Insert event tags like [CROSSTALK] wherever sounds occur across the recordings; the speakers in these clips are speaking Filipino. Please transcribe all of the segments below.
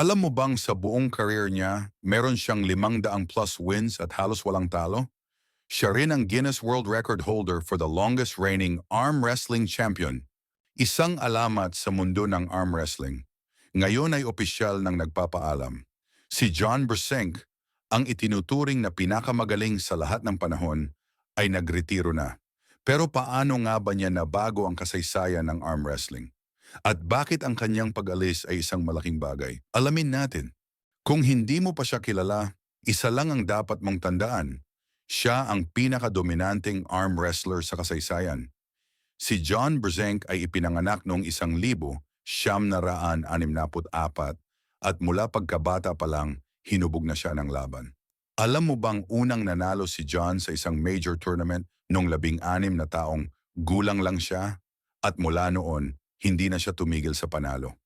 Alam mo bang sa buong career niya, meron siyang limang daang plus wins at halos walang talo? Siya rin ang Guinness World Record holder for the longest reigning arm wrestling champion. Isang alamat sa mundo ng arm wrestling. Ngayon ay opisyal ng nagpapaalam. Si John Brsenk, ang itinuturing na pinakamagaling sa lahat ng panahon, ay nagretiro na. Pero paano nga ba niya nabago ang kasaysayan ng arm wrestling? At bakit ang kanyang pag-alis ay isang malaking bagay? Alamin natin. Kung hindi mo pa siya kilala, isa lang ang dapat mong tandaan. Siya ang pinakadominanteng arm wrestler sa kasaysayan. Si John Brzenk ay ipinanganak noong isang libo, siyam na raan anim naput apat, at mula pagkabata pa lang, hinubog na siya ng laban. Alam mo bang unang nanalo si John sa isang major tournament noong labing-anim na taong gulang lang siya? At mula noon, hindi na siya tumigil sa panalo.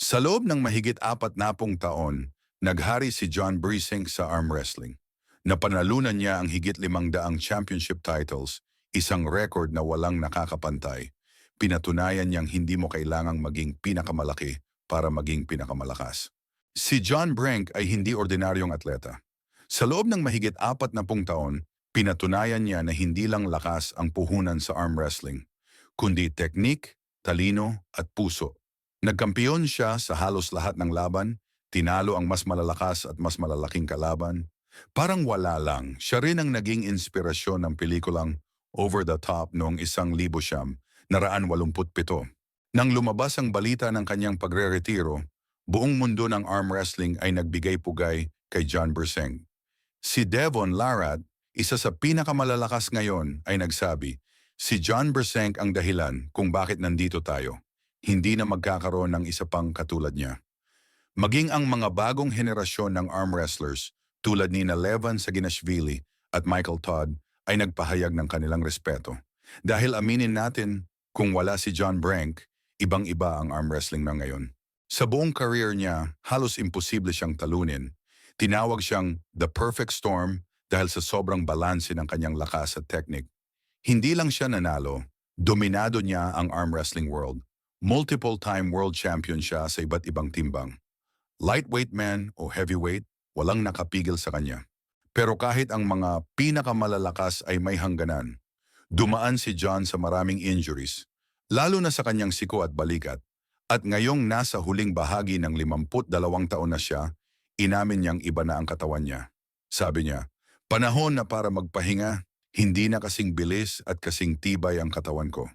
Sa loob ng mahigit apat na pong taon, naghari si John Brzenk sa arm wrestling. Napanalunan niya ang higit limang daang championship titles, isang record na walang nakakapantay. Pinatunayan niyang hindi mo kailangang maging pinakamalaki para maging pinakamalakas. Si John Brink ay hindi ordinaryong atleta. Sa loob ng mahigit apat na pung taon, pinatunayan niya na hindi lang lakas ang puhunan sa arm wrestling, kundi teknik, talino at puso. Nagkampiyon siya sa halos lahat ng laban, tinalo ang mas malalakas at mas malalaking kalaban. Parang wala lang, siya rin ang naging inspirasyon ng pelikulang Over the Top noong isang libo siyam, naraan walumput pito. Nang lumabas ang balita ng kanyang pagre-retiro, buong mundo ng arm wrestling ay nagbigay pugay kay John Brzenk. Si Devon Larratt, isa sa pinakamalalakas ngayon, ay nagsabi, si John Brzenk ang dahilan kung bakit nandito tayo. Hindi na magkakaroon ng isa pang katulad niya. Maging ang mga bagong henerasyon ng arm wrestlers tulad ni Levan Saginashvili at Michael Todd ay nagpahayag ng kanilang respeto. Dahil aminin natin, kung wala si John Brank, ibang-iba ang arm wrestling na ngayon. Sa buong career niya, halos imposible siyang talunin. Tinawag siyang The Perfect Storm dahil sa sobrang balanse ng kanyang lakas at technique. Hindi lang siya nanalo, dominado niya ang arm wrestling world. Multiple-time world champion siya sa iba't ibang timbang. Lightweight man o heavyweight, walang nakapigil sa kanya. Pero kahit ang mga pinakamalalakas ay may hangganan, dumaan si John sa maraming injuries, lalo na sa kanyang siko at balikat. At ngayong nasa huling bahagi ng 52 taon na siya, inamin niyang iba na ang katawan niya. Sabi niya, panahon na para magpahinga, hindi na kasing bilis at kasing tibay ang katawan ko.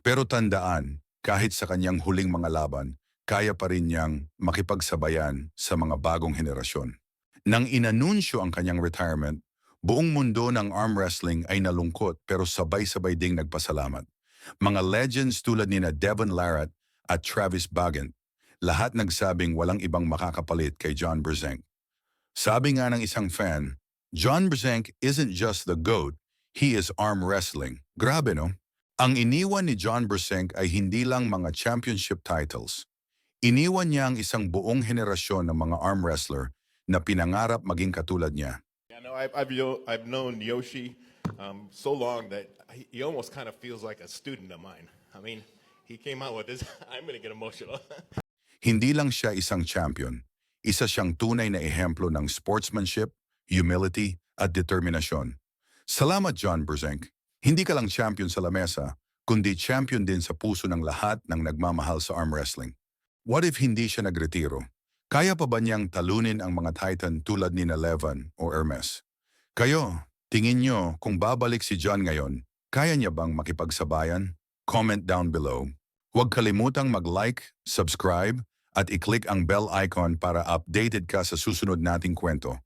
Pero tandaan, kahit sa kanyang huling mga laban, kaya pa rin niyang makipagsabayan sa mga bagong henerasyon. Nang inanunsyo ang kanyang retirement, buong mundo ng arm wrestling ay nalungkot pero sabay-sabay ding nagpasalamat. Mga legends tulad ni na Devon Larratt at Travis Bagant, lahat nagsabing walang ibang makakapalit kay John Brzenk. Sabi nga ng isang fan, John Brzenk isn't just the GOAT, he is arm wrestling. Grabe no? Ang iniwan ni John Brzenk ay hindi lang mga championship titles. Iniwan niya ang isang buong henerasyon ng mga arm wrestler na pinangarap maging katulad niya. I know I've, I've, I've known Yoshi um, so long that he, almost kind of feels like a student of mine. I mean, he came out with this. [LAUGHS] I'm to get emotional. [LAUGHS] Hindi lang siya isang champion, isa siyang tunay na ehemplo ng sportsmanship, humility, at determinasyon. Salamat John Brzenk. Hindi ka lang champion sa lamesa, kundi champion din sa puso ng lahat ng nagmamahal sa arm wrestling. What if hindi siya nagretiro? Kaya pa ba niyang talunin ang mga titan tulad ni Levan o Hermes? Kayo, tingin nyo kung babalik si John ngayon, kaya niya bang makipagsabayan? Comment down below. Huwag kalimutang mag-like, subscribe, at i-click ang bell icon para updated ka sa susunod nating kwento.